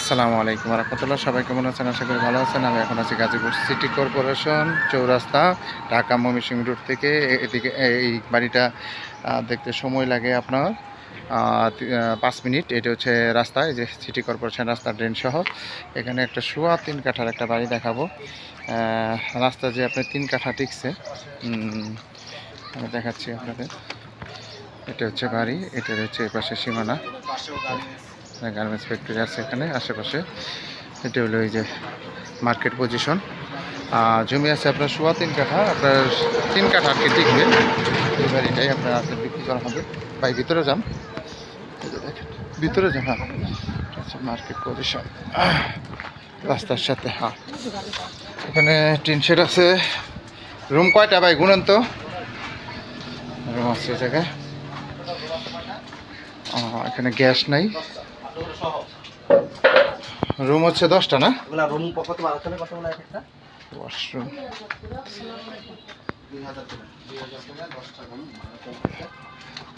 আসসালামু আলাইকুম রহমতুল্লাহ। সবাই কেমন আছেন? আশা করি ভালো আছেন। আমি এখন আছি Gazipur city corporation Chowrasta, Dhaka Mymensingh road থেকে। এদিকে এই বাড়িটা দেখতে সময় লাগে আপনার পাঁচ মিনিট। এটা হচ্ছে রাস্তা, এই যে সিটি কর্পোরেশন রাস্তা ড্রেন সহ। এখানে একটা শোয়া তিন কাঠার একটা বাড়ি দেখাবো। রাস্তা যে আপনার তিন কাঠা টিকছে আমি দেখাচ্ছি আপনাদের। এটা হচ্ছে বাড়ি, এটার হচ্ছে এপাশে সীমানা। গার্মেন্টস ফ্যাক্টরি আছে এখানে, আশেপাশে। এটা হলো এই যে মার্কেট পজিশন আর জমি আছে আপনার সোয়া তিন কাঠা, আপনার তিন কাঠা আর কি টিকবে। এই বাড়িটাই আপনার আছে বিক্রি করা হবে। ভাই, ভিতরে যান। ভিতরে যান হ্যাঁ। মার্কেট পজিশন রাস্তার সাথে হ্যাঁ। এখানে টিন শেড আছে। রুম কয়টা ভাই গুণন তো? রুম আছে জায়গায়। এখানে গ্যাস নাই। রুম হচ্ছে দশটা না? রুম কত বাড়াতে হবে কত এক একটা? ওয়াশরুম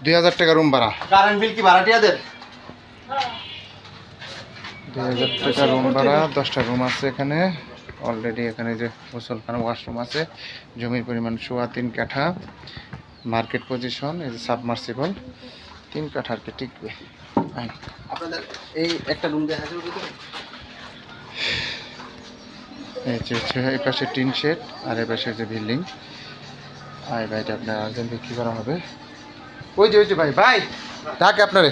দুই হাজার টাকা রুম ভাড়া। কারেন্ট বিল কি ভাড়াটিয়াদের দুই হাজার টাকা রুম ভাড়া দশটা রুম আছে এখানে। অলরেডি এখানে যে গোসলখানা ওয়াশরুম আছে। জমির পরিমাণ সোয়া তিন কাঠা। মার্কেট পজিশন এই যে সাবমার্সিবল তিন কাঠা আর কি টিকবে। আইন। আপনাদের এই একটা রুম দেখা যাবে ভিতরে? এই এই পাশে টিন শেড আর এই পাশে যে বিল্ডিং। আর এই বাড়িটা আপনার আর্জেন্ট বিক্রি করা হবে। ওই যে ওই যে ভাই ভাই ডাকে আপনারে।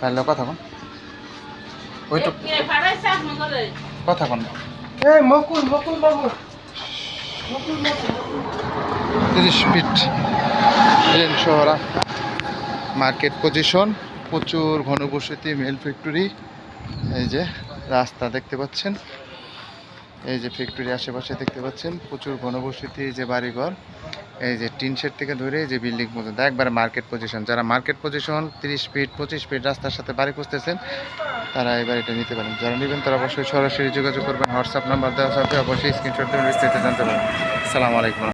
ভাই লো কথা কন ওইটু কথা কন এই মকুল মকুল বাবু। তিরিশ ফিট শহরা মার্কেট পজিশন, প্রচুর ঘনবসতি, মেল ফ্যাক্টরি, এই যে রাস্তা দেখতে পাচ্ছেন, এই যে ফ্যাক্টরি আশেপাশে দেখতে পাচ্ছেন, প্রচুর ঘনবসতি, এই যে বাড়িঘর, এই যে টিন শেড থেকে ধরে এই যে বিল্ডিং পর্যন্ত, একবারে মার্কেট পজিশন, যারা মার্কেট পজিশন, তিরিশ ফিট, পঁচিশ ফিট রাস্তার সাথে বাড়ি খুঁজতেছেন, তারা এই বাড়িটা নিতে পারেন। যারা নেবেন তারা অবশ্যই সরাসরি যোগাযোগ করবেন, হোয়াটসঅ্যাপ নাম্বার দেওয়া সাথে অবশ্যই স্ক্রিনশট দেবেন বিস্তারিত জানতে পারেন আসসালামু আলাইকুম।